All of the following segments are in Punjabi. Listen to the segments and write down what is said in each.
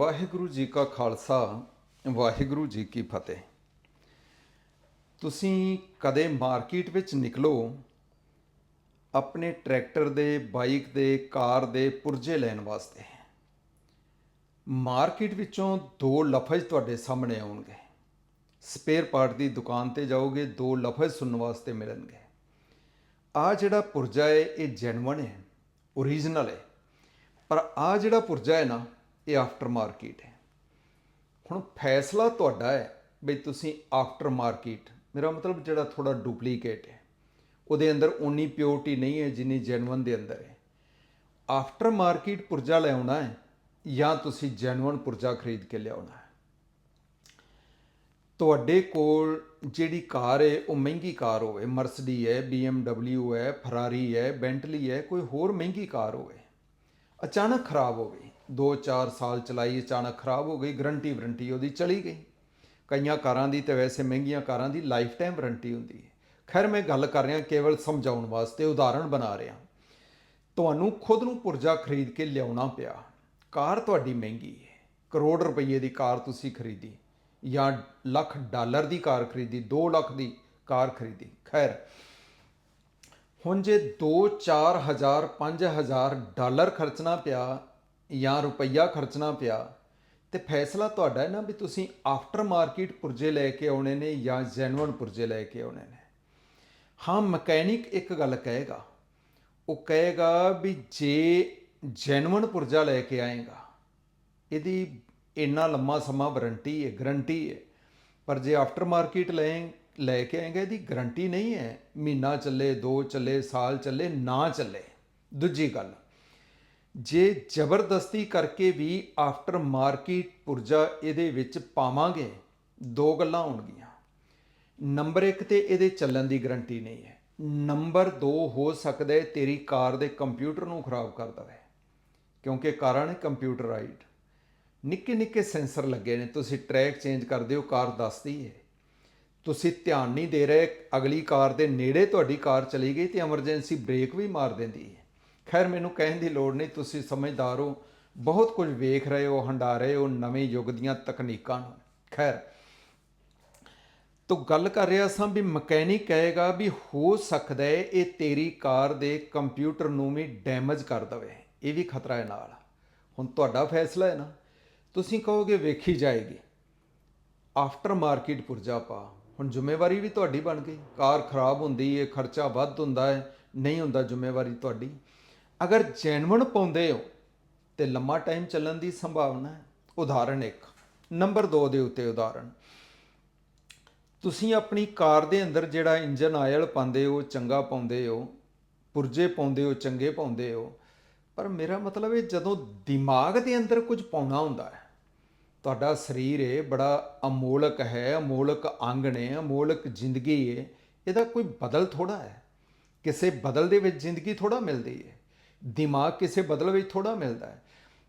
ਵਾਹਿਗੁਰੂ ਜੀ ਕਾ ਖਾਲਸਾ, ਵਾਹਿਗੁਰੂ ਜੀ ਕੀ ਫਤਿਹ। ਤੁਸੀਂ ਕਦੇ ਮਾਰਕੀਟ ਵਿੱਚ ਨਿਕਲੋ, ਆਪਣੇ ਟਰੈਕਟਰ ਦੇ, ਬਾਈਕ ਦੇ, ਕਾਰ ਦੇ ਪੁਰਜੇ ਲੈਣ ਵਾਸਤੇ। ਮਾਰਕੀਟ ਵਿੱਚੋਂ ਦੋ ਲਫ਼ਜ਼ ਤੁਹਾਡੇ ਸਾਹਮਣੇ ਆਉਣਗੇ। ਸਪੇਅਰ ਪਾਰਟ ਦੀ ਦੁਕਾਨ ਤੇ ਜਾਓਗੇ, ਦੋ ਲਫ਼ਜ਼ ਸੁਣਨ ਵਾਸਤੇ ਮਿਲਣਗੇ। ਆ ਜਿਹੜਾ ਪੁਰਜਾ ਹੈ ਇਹ ਜੈਨੂਇਨ ਹੈ ਓਰੀਜਨਲ ਹੈ ਪਰ ਆ ਜਿਹੜਾ ਪੁਰਜਾ ਹੈ ਨਾ ਇਹ ਆਫਟਰ ਮਾਰਕੀਟ ਹੈ। ਹੁਣ ਫੈਸਲਾ ਤੁਹਾਡਾ ਹੈ ਵੀ ਤੁਸੀਂ ਆਫਟਰ ਮਾਰਕੀਟ ਮੇਰਾ ਮਤਲਬ ਜਿਹੜਾ ਥੋੜਾ ਡੁਪਲੀਕੇਟ ਹੈ। ਉਹਦੇ ਅੰਦਰ ਉਨੀ ਪਿਓਰਟੀ ਨਹੀਂ ਹੈ ਜਿੰਨੀ ਜੈਨੂਇਨ ਦੇ ਅੰਦਰ ਹੈ। ਆਫਟਰ ਮਾਰਕੀਟ ਪੁਰਜਾ ਲਿਆਉਣਾ ਹੈ ਜਾਂ ਤੁਸੀਂ ਜੈਨੂਇਨ ਪੁਰਜਾ ਖਰੀਦ ਕੇ ਲਿਆਉਣਾ ਹੈ। ਤੁਹਾਡੇ ਕੋਲ ਜਿਹੜੀ ਕਾਰ ਹੈ, ਉਹ ਮਹਿੰਗੀ ਕਾਰ ਹੋਵੇ, ਮਰਸਡੀ ਹੈ, BMW ਹੈ ਫਰਾਰੀ ਹੈ ਬੈਂਟਲੀ ਹੈ, ਕੋਈ ਹੋਰ ਮਹਿੰਗੀ ਕਾਰ ਹੋਵੇ, ਅਚਾਨਕ ਖਰਾਬ ਹੋਵੇ 2-4 ਸਾਲ ਚਲਾਈ, ਅਚਾਨਕ ਖਰਾਬ ਹੋ ਗਈ, ਗਰੰਟੀ ਵਾਰੰਟੀ ਉਹਦੀ ਚਲੀ ਗਈ। ਕਈਆਂ ਕਾਰਾਂ ਦੀ ਤੇ ਵੈਸੇ ਮਹਿੰਗੀਆਂ ਕਾਰਾਂ ਦੀ ਲਾਈਫ ਟਾਈਮ ਵਾਰੰਟੀ ਹੁੰਦੀ ਹੈ। ਖੈਰ, ਮੈਂ ਗੱਲ ਕਰ ਰਿਹਾ, ਕੇਵਲ ਸਮਝਾਉਣ ਵਾਸਤੇ ਉਦਾਹਰਣ ਬਣਾ ਰਿਹਾ। ਤੁਹਾਨੂੰ ਖੁਦ ਨੂੰ ਪੁਰਜਾ ਖਰੀਦ ਕੇ ਲਿਆਉਣਾ ਪਿਆ। ਕਾਰ ਤੁਹਾਡੀ ਮਹਿੰਗੀ ਹੈ। ਕਰੋੜ ਰੁਪਏ ਦੀ ਕਾਰ ਤੁਸੀਂ ਖਰੀਦੀ। ਜਾਂ ਲੱਖ ਡਾਲਰ ਦੀ ਕਾਰ ਖਰੀਦੀ 2 ਲੱਖ ਦੀ ਕਾਰ ਖਰੀਦੀ। ਖੈਰ, ਹੁਣ ਜੇ 2 4000 5000 ਡਾਲਰ ਖਰਚਣਾ ਪਿਆ ਜਾਂ ਰੁਪਈਆ ਖਰਚਣਾ ਪਿਆ, ਤੇ ਫੈਸਲਾ ਤੁਹਾਡਾ ਹੈ ਨਾ ਵੀ ਤੁਸੀਂ ਆਫਟਰ ਮਾਰਕੀਟ ਪੁਰਜੇ ਲੈ ਕੇ ਆਉਣੇ ਨੇ ਜਾਂ ਜੈਨੂਇਨ ਪੁਰਜੇ ਲੈ ਕੇ ਆਉਣੇ ਨੇ। ਹਾਂ, ਮਕੈਨਿਕ ਇੱਕ ਗੱਲ ਕਹੇਗਾ। ਉਹ ਕਹੇਗਾ ਵੀ ਜੇ ਜੈਨੂਇਨ ਪੁਰਜਾ ਲੈ ਕੇ ਆਏਗਾ, ਇਹਦੀ ਇੰਨਾ ਲੰਮਾ ਸਮਾਂ ਵਾਰੰਟੀ ਹੈ ਗਰੰਟੀ ਹੈ। ਪਰ ਜੇ ਆਫਟਰ ਮਾਰਕੀਟ ਲੈ ਲੈ ਕੇ ਆਏਗਾ, ਇਹਦੀ ਗਰੰਟੀ ਨਹੀਂ ਹੈ। ਮਹੀਨਾ ਚੱਲੇ, ਦੋ ਚੱਲੇ, ਸਾਲ ਚੱਲੇ, ਨਾ ਚੱਲੇ। ਦੂਜੀ ਗੱਲ ਜੇ ਜ਼ਬਰਦਸਤੀ ਕਰਕੇ ਵੀ ਆਫਟਰ ਮਾਰਕੀਟ ਪੁਰਜਾ ਇਹਦੇ ਵਿੱਚ ਪਾਵਾਂਗੇ, ਦੋ ਗੱਲਾਂ ਹੋਣਗੀਆਂ। ਨੰਬਰ 1 ਤੇ ਇਹਦੇ ਚੱਲਣ ਦੀ ਗਰੰਟੀ ਨਹੀਂ ਹੈ। ਨੰਬਰ 2 ਹੋ ਸਕਦਾ ਹੈ ਤੇਰੀ ਕਾਰ ਦੇ ਕੰਪਿਊਟਰ ਨੂੰ ਖਰਾਬ ਕਰ ਦਵੇ, ਕਿਉਂਕਿ ਕਾਰਾਂ ਨੇ ਕੰਪਿਊਟਰਾਈਜ਼ਡ ਨਿੱਕੇ ਨਿੱਕੇ ਸੈਂਸਰ ਲੱਗੇ ਨੇ, ਤੁਸੀਂ ਟਰੈਕ ਚੇਂਜ ਕਰਦੇ ਹੋ, ਕਾਰ ਦੱਸਦੀ ਹੈ। ਤੁਸੀਂ ਧਿਆਨ ਨਹੀਂ ਦੇ ਰਹੇ, ਅਗਲੀ ਕਾਰ ਦੇ ਨੇੜੇ ਤੁਹਾਡੀ ਕਾਰ ਚਲੀ ਗਈ ਤੇ ਐਮਰਜੈਂਸੀ ਬ੍ਰੇਕ ਵੀ ਮਾਰ ਦਿੰਦੀ ਹੈ। ਖੈਰ, ਮੈਨੂੰ ਕਹਿਣ ਦੀ ਲੋੜ ਨਹੀਂ, ਤੁਸੀਂ ਸਮਝਦਾਰ ਹੋ, ਬਹੁਤ ਕੁਝ ਵੇਖ ਰਹੇ ਹੋ ਹੰਡਾ ਰਹੇ ਹੋ, ਨਵੇਂ ਯੁੱਗ ਦੀਆਂ ਤਕਨੀਕਾਂ ਨੂੰ। ਖੈਰ, ਤੋ ਗੱਲ ਕਰ ਰਿਹਾ ਸਾਂ ਵੀ ਮਕੈਨਿਕ ਕਹੇਗਾ ਵੀ ਹੋ ਸਕਦਾ ਹੈ ਇਹ ਤੇਰੀ ਕਾਰ ਦੇ ਕੰਪਿਊਟਰ ਨੂੰ ਵੀ ਡੈਮੇਜ ਕਰ ਦਵੇ। ਇਹ ਵੀ ਖਤਰਾ ਹੈ ਨਾਲ। ਹੁਣ ਤੁਹਾਡਾ ਫੈਸਲਾ ਹੈ ਨਾ। ਤੁਸੀਂ ਕਹੋਗੇ ਵੇਖੀ ਜਾਏਗੀ। ਆਫਟਰ ਮਾਰਕੀਟ ਪੁਰਜਾ ਪਾ। ਹੁਣ ਜ਼ਿੰਮੇਵਾਰੀ ਵੀ ਤੁਹਾਡੀ ਬਣ ਗਈ। ਕਾਰ ਖਰਾਬ ਹੁੰਦੀ ਹੈ, ਖਰਚਾ ਵੱਧ ਹੁੰਦਾ ਹੈ, ਨਹੀਂ ਹੁੰਦਾ ਜ਼ਿੰਮੇਵਾਰੀ ਤੁਹਾਡੀ। ਅਗਰ ਜੈਨੂਇਨ ਪਾਉਂਦੇ ਹੋ ਤੇ ਲੰਮਾ ਟਾਈਮ ਚੱਲਣ ਦੀ ਸੰਭਾਵਨਾ ਹੈ। ਉਦਾਹਰਣ ਇੱਕ। ਨੰਬਰ 2 ਦੇ ਉੱਤੇ ਉਦਾਹਰਣ ਤੁਸੀਂ ਆਪਣੀ ਕਾਰ ਦੇ ਅੰਦਰ ਜਿਹੜਾ ਇੰਜਨ ਆਇਲ ਪਾਉਂਦੇ ਹੋ, ਚੰਗਾ ਪਾਉਂਦੇ ਹੋ, ਪੁਰਜੇ ਪਾਉਂਦੇ ਹੋ, ਚੰਗੇ ਪਾਉਂਦੇ ਹੋ, ਪਰ ਮੇਰਾ ਮਤਲਬ ਇਹ ਜਦੋਂ ਦਿਮਾਗ ਦੇ ਅੰਦਰ ਕੁਝ ਪਾਉਣਾ ਹੁੰਦਾ ਹੈ, ਤੁਹਾਡਾ ਸਰੀਰ ਇਹ ਬੜਾ ਅਮੋਲਕ ਹੈ, ਅਮੋਲਕ ਅੰਗ ਨੇ, ਅਮੋਲਕ ਜ਼ਿੰਦਗੀ ਹੈ ਇਹਦਾ ਕੋਈ ਬਦਲ ਥੋੜਾ ਹੈ? ਕਿਸੇ ਬਦਲ ਦੇ ਵਿੱਚ ਜ਼ਿੰਦਗੀ ਥੋੜਾ ਮਿਲਦੀ ਹੈ ਦਿਮਾਗ ਕਿਸੇ ਬਦਲ ਵਿੱਚ ਥੋੜਾ ਮਿਲਦਾ ਹੈ।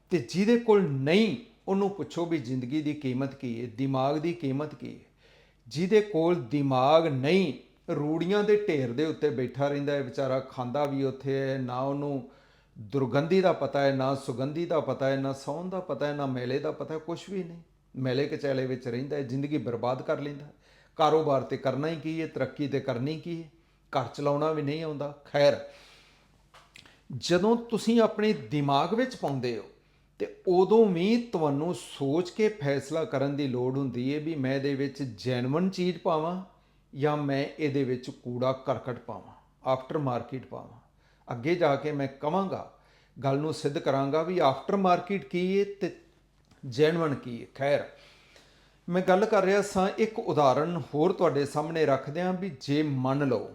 ਤੇ ਜਿਹਦੇ ਕੋਲ ਨਹੀਂ, ਉਹਨੂੰ ਪੁੱਛੋ ਵੀ ਜ਼ਿੰਦਗੀ ਦੀ ਕੀਮਤ ਕੀ ਹੈ, ਦਿਮਾਗ ਦੀ ਕੀਮਤ ਕੀ ਹੈ। ਜਿਹਦੇ ਕੋਲ ਦਿਮਾਗ ਨਹੀਂ, ਰੂੜੀਆਂ ਦੇ ਢੇਰ ਦੇ ਉੱਤੇ ਬੈਠਾ ਰਹਿੰਦਾ ਹੈ, ਵਿਚਾਰਾ ਖਾਂਦਾ ਵੀ ਉੱਥੇ ਹੈ, ਨਾ ਉਹਨੂੰ ਦੁਰਗੰਧੀ ਦਾ ਪਤਾ ਹੈ, ਨਾ ਸੁਗੰਧੀ ਦਾ ਪਤਾ ਹੈ, ਨਾ ਸੌਣ ਦਾ ਪਤਾ ਹੈ, ਨਾ ਮੇਲੇ ਦਾ ਪਤਾ ਹੈ ਕੁਝ ਵੀ ਨਹੀਂ। ਮੇਲੇ ਕਚੈਲੇ ਵਿੱਚ ਰਹਿੰਦਾ ਹੈ, ਜ਼ਿੰਦਗੀ ਬਰਬਾਦ ਕਰ ਲੈਂਦਾ ਕਾਰੋਬਾਰ ਤੇ ਕਰਨਾ ਹੀ ਕੀ ਹੈ, ਤਰੱਕੀ ਤੇ ਕਰਨੀ ਕੀ ਹੈ। ਘਰ ਚਲਾਉਣਾ ਵੀ ਨਹੀਂ ਆਉਂਦਾ। ਖੈਰ ਜਦੋਂ ਤੁਸੀਂ ਆਪਣੇ ਦਿਮਾਗ ਵਿੱਚ ਪਾਉਂਦੇ ਹੋ, ਤੇ ਉਦੋਂ ਵੀ ਤੁਹਾਨੂੰ ਸੋਚ ਕੇ ਫੈਸਲਾ ਕਰਨ ਦੀ ਲੋੜ ਹੁੰਦੀ ਹੈ ਵੀ ਮੈਂ ਇਹਦੇ ਵਿੱਚ ਜੈਨੂਇਨ ਚੀਜ਼ ਪਾਵਾਂ ਜਾਂ ਮੈਂ ਇਹਦੇ ਵਿੱਚ ਕੂੜਾ ਕਰਕਟ ਪਾਵਾਂ ਆਫਟਰ ਮਾਰਕੀਟ ਪਾਵਾਂ। ਅੱਗੇ ਜਾ ਕੇ ਮੈਂ ਕਵਾਂਗਾ, ਗੱਲ ਨੂੰ ਸਿੱਧ ਕਰਾਂਗਾ ਵੀ ਆਫਟਰ ਮਾਰਕੀਟ ਕੀ ਹੈ ਤੇ ਜੈਨੂਇਨ ਕੀ ਹੈ ਖੈਰ, ਮੈਂ ਗੱਲ ਕਰ ਰਿਹਾ ਸਾਂ ਇੱਕ ਉਦਾਹਰਨ ਹੋਰ ਤੁਹਾਡੇ ਸਾਹਮਣੇ ਰੱਖਦਿਆਂ ਵੀ ਜੇ ਮੰਨ ਲਓ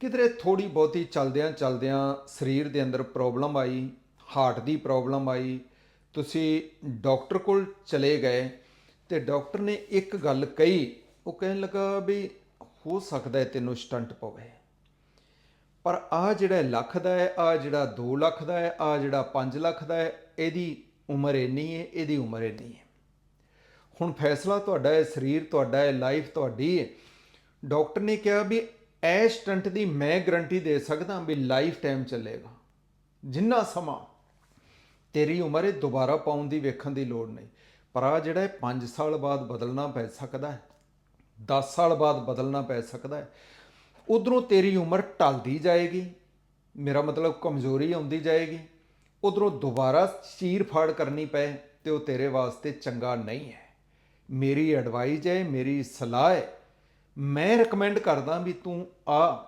ਕਿਧਰੇ ਥੋੜੀ ਬਹੁਤੀ ਚਲਦਿਆਂ ਚਲਦਿਆਂ ਸਰੀਰ ਦੇ ਅੰਦਰ ਪ੍ਰੋਬਲਮ ਆਈ, ਹਾਰਟ ਦੀ ਪ੍ਰੋਬਲਮ ਆਈ, ਤੁਸੀਂ ਡਾਕਟਰ ਕੋਲ ਚਲੇ ਗਏ ਤੇ ਡਾਕਟਰ ਨੇ ਇੱਕ ਗੱਲ ਕਹੀ, ਉਹ ਕਹਿਣ ਲੱਗਾ ਵੀ ਹੋ ਸਕਦਾ ਹੈ ਤੈਨੂੰ ਸਟੰਟ ਪਵੇ। ਪਰ ਆ ਜਿਹੜਾ ਲੱਖ ਦਾ ਹੈ ਆ ਜਿਹੜਾ 2 ਲੱਖ ਦਾ ਹੈ ਆ ਜਿਹੜਾ 5 ਲੱਖ ਦਾ ਹੈ, ਇਹਦੀ ਉਮਰ ਇੰਨੀ ਹੈ, ਇਹਦੀ ਉਮਰ ਇੰਨੀ ਹੈ। ਹੁਣ ਫੈਸਲਾ ਤੁਹਾਡਾ ਹੈ, ਸਰੀਰ ਤੁਹਾਡਾ ਹੈ ਲਾਈਫ ਤੁਹਾਡੀ ਹੈ। ਡਾਕਟਰ ਨੇ ਕਿਹਾ ਵੀ ਇਹ ਸਟੰਟ ਦੀ ਮੈਂ ਗਰੰਟੀ ਦੇ ਸਕਦਾ ਵੀ ਲਾਈਫ ਟਾਈਮ ਚੱਲੇਗਾ। ਜਿੰਨਾ ਸਮਾਂ ਤੇਰੀ ਉਮਰ ਇਹ ਦੁਬਾਰਾ ਪਾਉਣ ਦੀ ਵੇਖਣ ਦੀ ਲੋੜ ਨਹੀਂ। ਪਰ ਆ ਜਿਹੜਾ ਇਹ 5 ਸਾਲ ਬਾਅਦ ਬਦਲਣਾ ਪੈ ਸਕਦਾ ਹੈ 10 ਸਾਲ ਬਾਅਦ ਬਦਲਣਾ ਪੈ ਸਕਦਾ ਹੈ, ਉਧਰੋਂ ਤੇਰੀ ਉਮਰ ਢਲਦੀ ਜਾਏਗੀ, ਮੇਰਾ ਮਤਲਬ ਕਮਜ਼ੋਰੀ ਆਉਂਦੀ ਜਾਏਗੀ, ਉਧਰੋਂ ਦੁਬਾਰਾ ਚੀਰ ਫਾੜ ਕਰਨੀ ਪਏ ਤੇ ਉਹ ਤੇਰੇ ਵਾਸਤੇ ਚੰਗਾ ਨਹੀਂ ਹੈ। ਮੇਰੀ ਐਡਵਾਈਸ ਹੈ, ਮੇਰੀ ਸਲਾਹ ਹੈ ਮੈਂ ਰეკਮੈਂਡ ਕਰਦਾ ਵੀ ਤੂੰ ਆ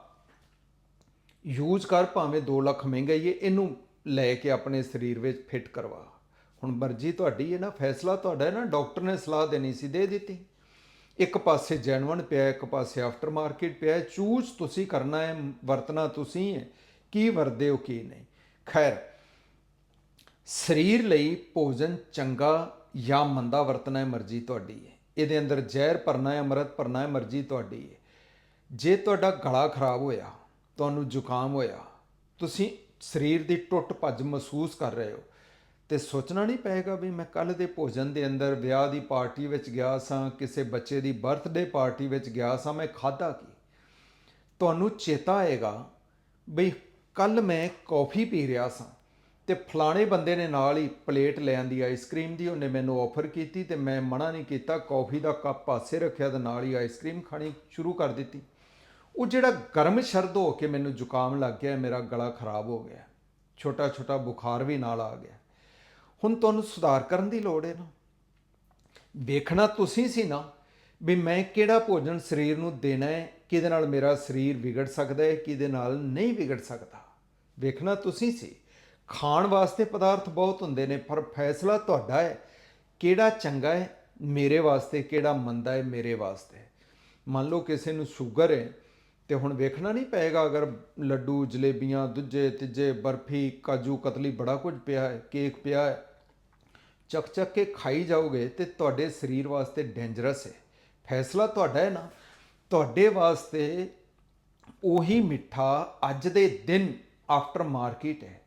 ਯੂਜ਼ ਕਰ ਭਾਵੇਂ 2 ਲੱਖ ਮਹਿੰਗਾ ਹੀ ਹੈ ਇਹਨੂੰ ਲੈ ਕੇ ਆਪਣੇ ਸਰੀਰ ਵਿੱਚ ਫਿੱਟ ਕਰਵਾ। ਹੁਣ ਮਰਜ਼ੀ ਤੁਹਾਡੀ ਹੈ ਨਾ, ਫੈਸਲਾ ਤੁਹਾਡਾ ਹੈ ਨਾ ਡਾਕਟਰ ਨੇ ਸਲਾਹ ਦੇਣੀ ਸੀ, ਦੇ ਦਿੱਤੀ। ਇੱਕ ਪਾਸੇ ਜੈਨੂਅਨ ਪਿਆ, ਇੱਕ ਪਾਸੇ ਆਫਟਰ ਮਾਰਕੀਟ ਪਿਆ ਚੂਜ਼ ਤੁਸੀਂ ਕਰਨਾ ਹੈ ਵਰਤਣਾ ਤੁਸੀਂ ਹੈ ਕੀ ਵਰਦੇ ਹੋ, ਕੀ ਨਹੀਂ। ਖੈਰ, ਸਰੀਰ ਲਈ ਭੋਜਨ ਚੰਗਾ ਜਾਂ ਮੰਦਾ ਵਰਤਣਾ ਹੈ ਮਰਜ਼ੀ ਤੁਹਾਡੀ ਹੈ ਇਹਦੇ ਅੰਦਰ ਜ਼ਹਿਰ ਭਰਨਾ ਹੈ, ਅੰਮ੍ਰਿਤ ਭਰਨਾ ਹੈ, ਮਰਜ਼ੀ ਤੁਹਾਡੀ ਹੈ। ਜੇ ਤੁਹਾਡਾ ਗਲਾ ਖਰਾਬ ਹੋਇਆ, ਤੁਹਾਨੂੰ ਜ਼ੁਕਾਮ ਹੋਇਆ, ਤੁਸੀਂ ਸਰੀਰ ਦੀ ਟੁੱਟ ਭੱਜ ਮਹਿਸੂਸ ਕਰ ਰਹੇ ਹੋ, ਤੇ ਸੋਚਣਾ ਨਹੀਂ ਪਏਗਾ ਵੀ ਮੈਂ ਕੱਲ ਦੇ ਭੋਜਨ ਦੇ ਅੰਦਰ ਵਿਆਹ ਦੀ ਪਾਰਟੀ ਵਿੱਚ ਗਿਆ ਸਾਂ, ਕਿਸੇ ਬੱਚੇ ਦੀ ਬਰਥਡੇ ਪਾਰਟੀ ਵਿੱਚ ਗਿਆ ਸਾਂ, ਮੈਂ ਖਾਧਾ ਕੀ? ਤੁਹਾਨੂੰ ਚੇਤਾ ਆਏਗਾ ਬਈ ਕੱਲ ਮੈਂ ਕੌਫੀ ਪੀ ਰਿਹਾ ਸਾਂ। ਤੇ ਫਲਾਣੇ ਬੰਦੇ ਨੇ ਨਾਲ ਹੀ ਪਲੇਟ ਲੈ ਆਂਦੀ ਆਈਸਕ੍ਰੀਮ ਦੀ, ਉਹਨੇ ਮੈਨੂੰ ਆਫਰ ਕੀਤੀ ਤੇ ਮੈਂ ਮਨਾ ਨਹੀਂ ਕੀਤਾ, ਕੌਫੀ ਦਾ ਕੱਪ ਪਾਸੇ ਰੱਖਿਆ ਤੇ ਨਾਲ ਹੀ ਆਈਸਕ੍ਰੀਮ ਖਾਣੀ ਸ਼ੁਰੂ ਕਰ ਦਿੱਤੀ। ਉਹ ਜਿਹੜਾ ਗਰਮ ਸ਼ਰਦ ਹੋ ਕੇ ਮੈਨੂੰ ਜ਼ੁਕਾਮ ਲੱਗ ਗਿਆ, ਮੇਰਾ ਗਲਾ ਖਰਾਬ ਹੋ ਗਿਆ। ਛੋਟਾ ਛੋਟਾ ਬੁਖਾਰ ਵੀ ਨਾਲ ਆ ਗਿਆ। ਹੁਣ ਤੁਹਾਨੂੰ ਸੁਧਾਰ ਕਰਨ ਦੀ ਲੋੜ ਹੈ ਨਾ। ਵੇਖਣਾ ਤੁਸੀਂ ਸੀ ਨਾ ਵੀ ਮੈਂ ਕਿਹੜਾ ਭੋਜਨ ਸਰੀਰ ਨੂੰ ਦੇਣਾ ਹੈ, ਕਿਹਦੇ ਨਾਲ ਮੇਰਾ ਸਰੀਰ ਵਿਗੜ ਸਕਦਾ ਹੈ, ਕਿਹਦੇ ਨਾਲ ਨਹੀਂ ਵਿਗੜ ਸਕਦਾ। ਵੇਖਣਾ ਤੁਸੀਂ ਸੀ। ਖਾਣ ਵਾਸਤੇ ਪਦਾਰਥ ਬਹੁਤ ਹੁੰਦੇ ਨੇ, ਪਰ ਫੈਸਲਾ ਤੁਹਾਡਾ ਹੈ, ਕਿਹੜਾ ਚੰਗਾ ਹੈ, ਮੇਰੇ ਵਾਸਤੇ, ਕਿਹੜਾ ਮੰਦਾ ਹੈ, ਮੇਰੇ ਵਾਸਤੇ। ਮੰਨ ਲਓ ਕਿਸੇ ਨੂੰ ਸ਼ੂਗਰ ਹੈ, ਤੇ ਹੁਣ ਵੇਖਣਾ ਨਹੀਂ ਪਏਗਾ ਅਗਰ ਲੱਡੂ, ਜਲੇਬੀਆਂ, ਦੁੱਜੇ, ਤੀਜੇ, ਬਰਫੀ, ਕਾਜੂ, ਕਤਲੀ ਬੜਾ ਕੁਝ ਪਿਆ ਹੈ, ਕੇਕ ਪਿਆ ਹੈ। ਚੱਕ ਚੱਕ ਕੇ ਖਾਈ ਜਾਓਗੇ ਤੇ ਤੁਹਾਡੇ ਸਰੀਰ ਵਾਸਤੇ ਡੇਂਜਰਸ ਹੈ। ਫੈਸਲਾ ਤੁਹਾਡਾ ਹੈ ਨਾ, ਤੁਹਾਡੇ ਵਾਸਤੇ ਉਹੀ ਮਿੱਠਾ ਅੱਜ ਦੇ ਦਿਨ ਆਫਟਰ ਮਾਰਕੀਟ ਹੈ।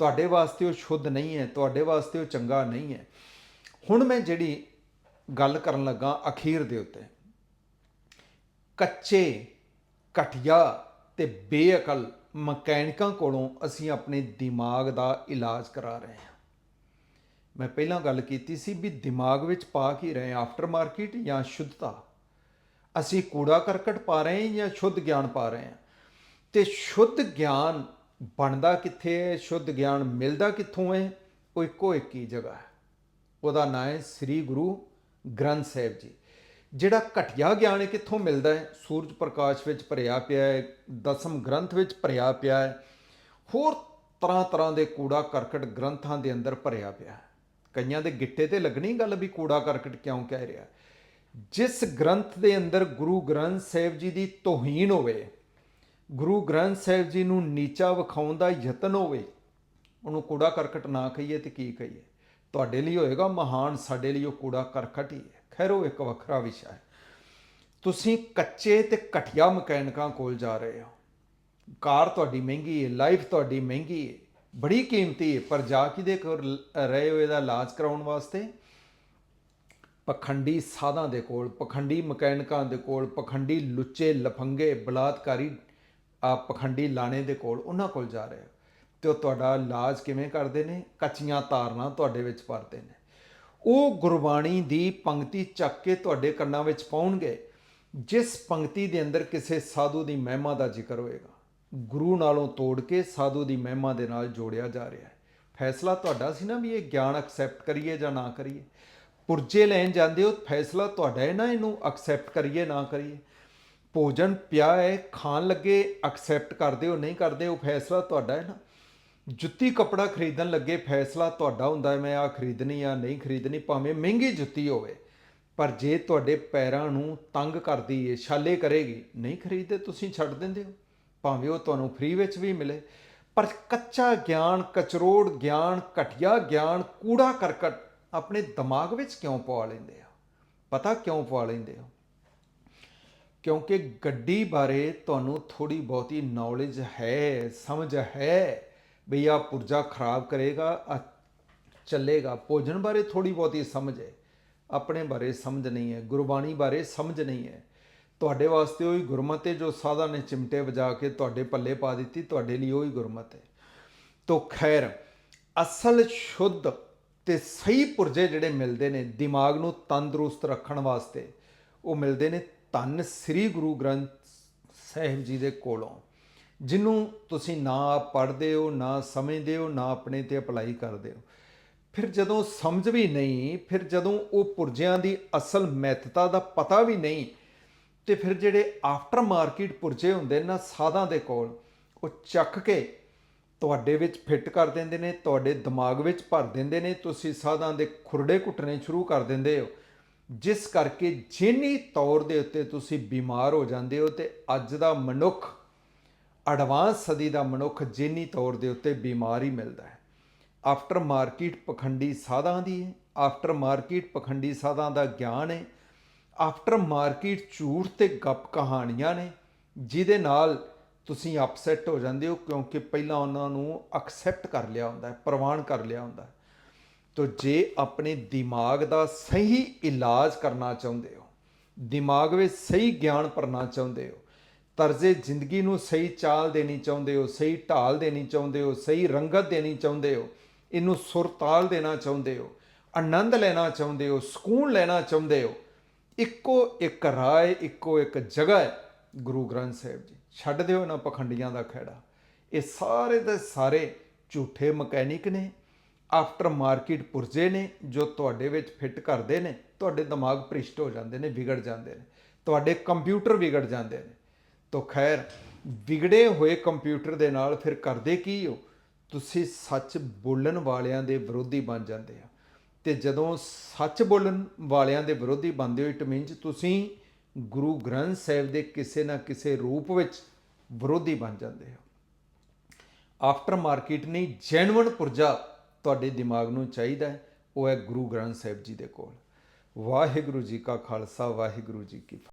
ਤੁਹਾਡੇ ਵਾਸਤੇ ਉਹ ਸ਼ੁੱਧ ਨਹੀਂ ਹੈ, ਤੁਹਾਡੇ ਵਾਸਤੇ ਉਹ ਚੰਗਾ ਨਹੀਂ ਹੈ। ਹੁਣ ਮੈਂ ਜਿਹੜੀ ਗੱਲ ਕਰਨ ਲੱਗਾ ਅਖੀਰ ਦੇ ਉੱਤੇ। ਕੱਚੇ, ਘਟੀਆ ਤੇ ਬੇਅਕਲ ਮਕੈਨਿਕਾਂ ਕੋਲੋਂ ਅਸੀਂ ਆਪਣੇ ਦਿਮਾਗ ਦਾ ਇਲਾਜ ਕਰਾ ਰਹੇ ਹਾਂ। ਮੈਂ ਪਹਿਲਾਂ ਗੱਲ ਕੀਤੀ ਸੀ ਵੀ ਦਿਮਾਗ ਵਿੱਚ ਪਾ ਕੀ ਰਹੇ ਆਫਟਰ ਮਾਰਕੀਟ ਜਾਂ ਸ਼ੁੱਧਤਾ? ਅਸੀਂ ਕੂੜਾ ਕਰਕਟ ਪਾ ਰਹੇ ਹਾਂ ਜਾਂ ਸ਼ੁੱਧ ਗਿਆਨ ਪਾ ਰਹੇ ਹਾਂ? ਤੇ ਸ਼ੁੱਧ ਗਿਆਨ ਬਣਦਾ ਕਿੱਥੇ ਹੈ, ਸ਼ੁੱਧ ਗਿਆਨ ਮਿਲਦਾ ਕਿੱਥੋਂ ਹੈ, ਉਹ ਇੱਕੋ ਇੱਕ ਹੀ ਜਗ੍ਹਾ ਹੈ। ਉਹਦਾ ਨਾਂ ਹੈ ਸ੍ਰੀ ਗੁਰੂ ਗ੍ਰੰਥ ਸਾਹਿਬ ਜੀ। ਜਿਹੜਾ ਘਟਿਆ ਗਿਆਨ ਕਿੱਥੋਂ ਮਿਲਦਾ ਹੈ? ਸੂਰਜ ਪ੍ਰਕਾਸ਼ ਵਿੱਚ ਭਰਿਆ ਪਿਆ ਹੈ, ਦਸਮ ਗ੍ਰੰਥ ਵਿੱਚ ਭਰਿਆ ਪਿਆ ਹੈ, ਹੋਰ ਤਰ੍ਹਾਂ ਤਰ੍ਹਾਂ ਦੇ ਕੂੜਾ ਕਰਕਟ ਗ੍ਰੰਥਾਂ ਦੇ ਅੰਦਰ ਭਰਿਆ ਪਿਆ ਹੈ। ਕਈਆਂ ਦੇ ਗਿੱਟੇ ਤੇ ਲੱਗਣੀ ਗੱਲ ਵੀ ਕੂੜਾ ਕਰਕਟ ਕਿਉਂ ਕਹਿ ਰਿਹਾ ਜਿਸ ਗ੍ਰੰਥ ਦੇ ਅੰਦਰ ਗੁਰੂ ਗ੍ਰੰਥ ਸਾਹਿਬ ਜੀ ਦੀ ਤੋਹੀਨ ਹੋਵੇ ਗੁਰੂ ਗ੍ਰੰਥ ਸਾਹਿਬ ਜੀ ਨੂੰ ਨੀਚਾ ਵਿਖਾਉਣ ਦਾ ਯਤਨ ਹੋਵੇ, ਉਹਨੂੰ ਕੂੜਾ ਕਰਕਟ ਨਾ ਕਹੀਏ ਤੇ ਕੀ ਕਹੀਏ? ਤੁਹਾਡੇ ਲਈ ਹੋਏਗਾ ਮਹਾਨ, ਸਾਡੇ ਲਈ ਉਹ ਕੂੜਾ ਕਰਕਟ ਹੀ ਹੈ। ਖੈਰ, ਉਹ ਇੱਕ ਵੱਖਰਾ ਵਿਸ਼ਾ ਹੈ। ਤੁਸੀਂ ਕੱਚੇ ਤੇ ਘਟੀਆ ਮਕੈਨਿਕਾਂ ਕੋਲ ਜਾ ਰਹੇ ਹੋ। ਕਾਰ ਤੁਹਾਡੀ ਮਹਿੰਗੀ ਹੈ, ਲਾਈਫ ਤੁਹਾਡੀ ਮਹਿੰਗੀ ਹੈ, ਬੜੀ ਕੀਮਤੀ ਹੈ, ਪਰ ਜਾ ਕਿਦੇ ਕੋਲ ਰਹੇ ਹੋ ਇਹਦਾ ਇਲਾਜ ਕਰਾਉਣ ਵਾਸਤੇ? ਪਖੰਡੀ ਸਾਧਾਂ ਦੇ ਕੋਲ, ਪਖੰਡੀ ਮਕੈਨਿਕਾਂ ਦੇ ਕੋਲ, ਪਖੰਡੀ ਲੁੱਚੇ, ਲਫੰਗੇ, ਬਲਾਤਕਾਰੀ ਪਖੰਡੀ ਲਾਣੇ ਦੇ ਕੋਲ ਉਹਨਾਂ ਕੋਲ ਜਾ ਰਹੇ ਹੋ। ਤੇ ਉਹ ਤੁਹਾਡਾ ਇਲਾਜ ਕਿਵੇਂ ਕਰਦੇ ਨੇ? ਕੱਚੀਆਂ ਤਾਰਨਾ ਤੁਹਾਡੇ ਵਿੱਚ ਭਰਦੇ ਨੇ। ਉਹ ਗੁਰਬਾਣੀ ਦੀ ਪੰਕਤੀ ਚੱਕ ਕੇ ਤੁਹਾਡੇ ਕੰਨਾਂ ਵਿੱਚ ਪਾਉਣਗੇ। ਜਿਸ ਪੰਕਤੀ ਦੇ ਅੰਦਰ ਕਿਸੇ ਸਾਧੂ ਦੀ ਮਹਿਮਾ ਦਾ ਜ਼ਿਕਰ ਹੋਏਗਾ। ਗੁਰੂ ਨਾਲੋਂ ਤੋੜ ਕੇ ਸਾਧੂ ਦੀ ਮਹਿਮਾ ਦੇ ਨਾਲ ਜੋੜਿਆ ਜਾ ਰਿਹਾ ਹੈ। ਫੈਸਲਾ ਤੁਹਾਡਾ ਸੀ ਨਾ ਵੀ ਇਹ ਗਿਆਨ ਐਕਸੈਪਟ ਕਰੀਏ ਜਾਂ ਨਾ ਕਰੀਏ? ਪੁਰਜੇ ਲੈਣ ਜਾਂਦੇ ਹੋ, ਫੈਸਲਾ ਤੁਹਾਡਾ ਹੈ ਨਾ ਇਹਨੂੰ ਐਕਸੈਪਟ ਕਰੀਏ, ਨਾ ਕਰੀਏ? ਭੋਜਨ ਪਿਆ ਹੈ, ਖਾਣ ਲੱਗੇ ਐਕਸੈਪਟ ਕਰਦੇ ਹੋ, ਨਹੀਂ ਕਰਦੇ ਉਹ ਫੈਸਲਾ ਤੁਹਾਡਾ ਹੈ ਨਾ। ਜੁੱਤੀ ਕਪੜਾ ਖਰੀਦਣ ਲੱਗੇ, ਫੈਸਲਾ ਤੁਹਾਡਾ ਹੁੰਦਾ ਹੈ, ਮੈਂ ਆ ਖਰੀਦਣੀ ਆ ਨਹੀਂ ਖਰੀਦਣੀ, ਭਾਵੇਂ ਮਹਿੰਗੀ ਜੁੱਤੀ ਹੋਵੇ। ਪਰ ਜੇ ਤੁਹਾਡੇ ਪੈਰਾਂ ਨੂੰ ਤੰਗ ਕਰਦੀ ਏ, ਛਾਲੇ ਕਰੇਗੀ, ਨਹੀਂ ਖਰੀਦਦੇ, ਤੁਸੀਂ ਛੱਡ ਦਿੰਦੇ ਹੋ। ਭਾਵੇਂ ਉਹ ਤੁਹਾਨੂੰ ਫ੍ਰੀ ਵਿੱਚ ਵੀ ਮਿਲੇ। ਪਰ ਕੱਚਾ ਗਿਆਨ, ਕਚਰੋੜ ਗਿਆਨ, ਘਟਿਆ ਗਿਆਨ, ਕੂੜਾ ਕਰਕਟ ਆਪਣੇ ਦਿਮਾਗ ਵਿੱਚ ਕਿਉਂ ਪਵਾ ਲੈਂਦੇ ਆ? ਪਤਾ ਕਿਉਂ ਪਵਾ ਲੈਂਦੇ ਹੋ? ਕਿਉਂਕਿ ਗੱਡੀ ਬਾਰੇ ਤੁਹਾਨੂੰ ਥੋੜੀ ਬਹੁਤੀ ਨੌਲੇਜ ਹੈ, ਸਮਝ ਹੈ ਬਈ ਆ ਪੁਰਜਾ ਖਰਾਬ ਕਰੇਗਾ, ਆ ਚੱਲੇਗਾ। ਭੋਜਨ ਬਾਰੇ ਥੋੜੀ ਬਹੁਤੀ ਸਮਝ ਹੈ। ਆਪਣੇ ਬਾਰੇ ਸਮਝ ਨਹੀਂ ਹੈ, ਗੁਰਬਾਣੀ ਬਾਰੇ ਸਮਝ ਨਹੀਂ ਹੈ। ਤੁਹਾਡੇ ਵਾਸਤੇ ਉਹੀ ਗੁਰਮਤ ਹੈ ਜੋ ਸਾਧਾ ਨੇ ਚਿਮਟੇ ਵਜਾ ਕੇ ਤੁਹਾਡੇ ਪੱਲੇ ਪਾ ਦਿੱਤੀ, ਤੁਹਾਡੇ ਲਈ ਉਹੀ ਗੁਰਮਤ ਹੈ। ਤੋ ਖੈਰ, ਅਸਲ ਸ਼ੁੱਧ ਤੇ ਸਹੀ ਪੁਰਜੇ ਜਿਹੜੇ ਮਿਲਦੇ ਨੇ, ਦਿਮਾਗ ਨੂੰ ਤੰਦਰੁਸਤ ਰੱਖਣ ਵਾਸਤੇ ਉਹ ਮਿਲਦੇ ਨੇ ਧੰਨ ਸ੍ਰੀ ਗੁਰੂ ਗ੍ਰੰਥ ਸਾਹਿਬ ਜੀ ਦੇ ਕੋਲੋਂ ਜਿਹਨੂੰ ਤੁਸੀਂ ਨਾ ਆਪ ਪੜ੍ਹਦੇ ਹੋ, ਨਾ ਸਮਝਦੇ ਹੋ, ਨਾ ਆਪਣੇ ਤੇ ਅਪਲਾਈ ਕਰਦੇ ਹੋ। ਫਿਰ ਜਦੋਂ ਸਮਝ ਵੀ ਨਹੀਂ, ਫਿਰ ਜਦੋਂ ਉਹ ਪੁਰਜਿਆਂ ਦੀ ਅਸਲ ਮਹੱਤਤਾ ਦਾ ਪਤਾ ਵੀ ਨਹੀਂ, ਤੇ ਫਿਰ ਜਿਹੜੇ ਆਫਟਰ ਮਾਰਕੀਟ ਪੁਰਜੇ ਹੁੰਦੇ ਨਾ ਸਾਧਾਂ ਦੇ ਕੋਲ, ਉਹ ਚੱਕ ਕੇ ਤੁਹਾਡੇ ਵਿੱਚ ਫਿੱਟ ਕਰ ਦਿੰਦੇ ਨੇ, ਤੁਹਾਡੇ ਦਿਮਾਗ ਵਿੱਚ ਭਰ ਦਿੰਦੇ ਨੇ, ਤੁਸੀਂ ਸਾਧਾਂ ਦੇ ਖੁਰੜੇ ਘੁੱਟਣੇ ਸ਼ੁਰੂ ਕਰ ਦਿੰਦੇ ਹੋ। ਜਿਸ ਕਰਕੇ ਜਿੰਨੀ ਤੌਰ ਦੇ ਉੱਤੇ ਤੁਸੀਂ ਬਿਮਾਰ ਹੋ ਜਾਂਦੇ ਹੋ ਤੇ ਅੱਜ ਦਾ ਮਨੁੱਖ ਐਡਵਾਂਸ ਸਦੀ ਦਾ ਮਨੁੱਖ ਜਿੰਨੀ ਤੌਰ ਦੇ ਉੱਤੇ ਬਿਮਾਰ ਹੀ ਮਿਲਦਾ ਹੈ। ਆਫਟਰ ਮਾਰਕੀਟ ਪਖੰਡੀ ਸਾਧਾਂ ਦੀ ਹੈ ਆਫਟਰ ਮਾਰਕੀਟ ਪਖੰਡੀ ਸਾਧਾਂ ਦਾ ਗਿਆਨ ਹੈ ਆਫਟਰ ਮਾਰਕੀਟ ਝੂਠ ਤੇ ਗੱਪ ਕਹਾਣੀਆਂ ਨੇ, ਜਿਹਦੇ ਨਾਲ ਤੁਸੀਂ ਅਪਸੈਟ ਹੋ ਜਾਂਦੇ ਹੋ ਕਿਉਂਕਿ ਪਹਿਲਾਂ ਉਹਨਾਂ ਨੂੰ ਐਕਸੈਪਟ ਕਰ ਲਿਆ ਹੁੰਦਾ ਹੈ, ਪ੍ਰਵਾਨ ਕਰ ਲਿਆ ਹੁੰਦਾ ਹੈ। ਤੋ ਜੇ ਆਪਣੇ ਦਿਮਾਗ ਦਾ ਸਹੀ ਇਲਾਜ ਕਰਨਾ ਚਾਹੁੰਦੇ ਹੋ, ਦਿਮਾਗ ਵਿੱਚ ਸਹੀ ਗਿਆਨ ਭਰਨਾ ਚਾਹੁੰਦੇ ਹੋ, ਤਰਜ਼ੇ ਜ਼ਿੰਦਗੀ ਨੂੰ ਸਹੀ ਚਾਲ ਦੇਣੀ ਚਾਹੁੰਦੇ ਹੋ, ਸਹੀ ਢਾਲ ਦੇਣੀ ਚਾਹੁੰਦੇ ਹੋ, ਸਹੀ ਰੰਗਤ ਦੇਣੀ ਚਾਹੁੰਦੇ ਹੋ, ਇਹਨੂੰ ਸੁਰਤਾਲ ਦੇਣਾ ਚਾਹੁੰਦੇ ਹੋ, ਆਨੰਦ ਲੈਣਾ ਚਾਹੁੰਦੇ ਹੋ, ਸਕੂਨ ਲੈਣਾ ਚਾਹੁੰਦੇ ਹੋ, ਇੱਕੋ ਇੱਕ ਰਾਏ ਇੱਕੋ ਇੱਕ ਜਗ੍ਹਾ ਹੈ ਗੁਰੂ ਗ੍ਰੰਥ ਸਾਹਿਬ ਜੀ। ਛੱਡ ਦਿਓ ਨਾ ਪਖੰਡੀਆਂ ਦਾ ਖਹਿੜਾ। ਇਹ ਸਾਰੇ ਦੇ ਸਾਰੇ ਝੂਠੇ ਮਕੈਨਿਕ ਨੇ ਆਫਟਰ ਮਾਰਕੀਟ ਪੁਰਜੇ ਨੇ, ਜੋ ਤੁਹਾਡੇ ਵਿੱਚ ਫਿੱਟ ਕਰਦੇ ਨੇ, ਤੁਹਾਡੇ ਦਿਮਾਗ ਭ੍ਰਿਸ਼ਟ ਹੋ ਜਾਂਦੇ ਨੇ, ਵਿਗੜ ਜਾਂਦੇ ਨੇ। ਤੁਹਾਡੇ ਕੰਪਿਊਟਰ ਵਿਗੜ ਜਾਂਦੇ ਨੇ। ਤੋ ਖੈਰ, ਵਿਗੜੇ ਹੋਏ ਕੰਪਿਊਟਰ ਦੇ ਨਾਲ ਫਿਰ ਕਰਦੇ ਕੀ ਹੋ? ਤੁਸੀਂ ਸੱਚ ਬੋਲਣ ਵਾਲਿਆਂ ਦੇ ਵਿਰੋਧੀ ਬਣ ਜਾਂਦੇ ਆ। ਤੇ ਜਦੋਂ ਸੱਚ ਬੋਲਣ ਵਾਲਿਆਂ ਦੇ ਵਿਰੋਧੀ ਬਣਦੇ ਹੋ ਇਟ ਮੀਨਸ ਤੁਸੀਂ ਗੁਰੂ ਗ੍ਰੰਥ ਸਾਹਿਬ ਦੇ ਕਿਸੇ ਨਾ ਕਿਸੇ ਰੂਪ ਵਿੱਚ ਵਿਰੋਧੀ ਬਣ ਜਾਂਦੇ ਹੋ। ਆਫਟਰ ਮਾਰਕੀਟ ਨਹੀਂ ਜੈਨੂਇਨ ਪੁਰਜਾ ਤੁਹਾਡੇ ਦਿਮਾਗ ਨੂੰ ਚਾਹੀਦਾ ਉਹ ਹੈ ਗੁਰੂ ਗ੍ਰੰਥ ਸਾਹਿਬ ਜੀ ਦੇ ਕੋਲ। ਵਾਹਿਗੁਰੂ ਜੀ ਕਾ ਖਾਲਸਾ, ਵਾਹਿਗੁਰੂ ਜੀ ਕੀ ਫਤਿਹ।